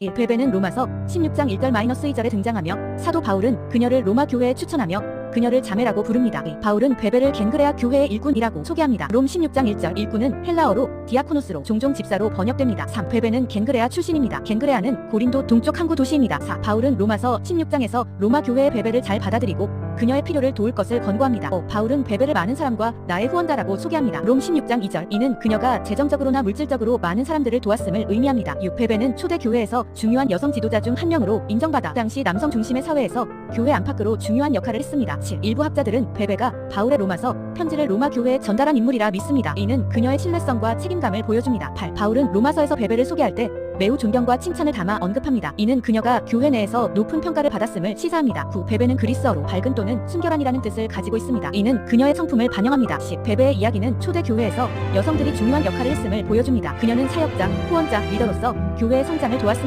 1. 베베는 로마서 16장 1절 마이너스 2절에 등장하며 사도 바울은 그녀를 로마 교회에 추천하며 그녀를 자매라고 부릅니다. 2. 바울은 베베를 겐그레아 교회의 일꾼이라고 소개합니다. 롬 16장 1절 일꾼은 헬라어로 디아코노스로 종종 집사로 번역됩니다. 3. 베베는 겐그레아 출신입니다. 겐그레아는 고린도 동쪽 항구 도시입니다. 4. 바울은 로마서 16장에서 로마 교회의 베베를 잘 받아들이고 그녀의 필요를 도울 것을 권고합니다. 5. 바울은 베베를 많은 사람과 나의 후원다라고 소개합니다. 롬 16장 2절 이는 그녀가 재정적으로나 물질적으로 많은 사람들을 도왔음을 의미합니다. 6. 베베는 초대 교회에서 중요한 여성 지도자 중 한 명으로 인정받아 당시 남성 중심의 사회에서 교회 안팎으로 중요한 역할을 했습니다. 7. 일부 학자들은 베베가 바울의 로마서 편지를 로마 교회에 전달한 인물이라 믿습니다. 이는 그녀의 신뢰성과 책임감을 보여줍니다. 8. 바울은 로마서에서 베베를 소개할 때 매우 존경과 칭찬을 담아 언급합니다. 이는 그녀가 교회 내에서 높은 평가를 받았음을 시사합니다. 9. 베베는 그리스어로 밝은 또는 순결한이라는 뜻을 가지고 있습니다. 이는 그녀의 성품을 반영합니다. 10. 베베의 이야기는 초대 교회에서 여성들이 중요한 역할을 했음을 보여줍니다. 그녀는 사역자, 후원자, 리더로서 교회의 성장을 도왔습니다.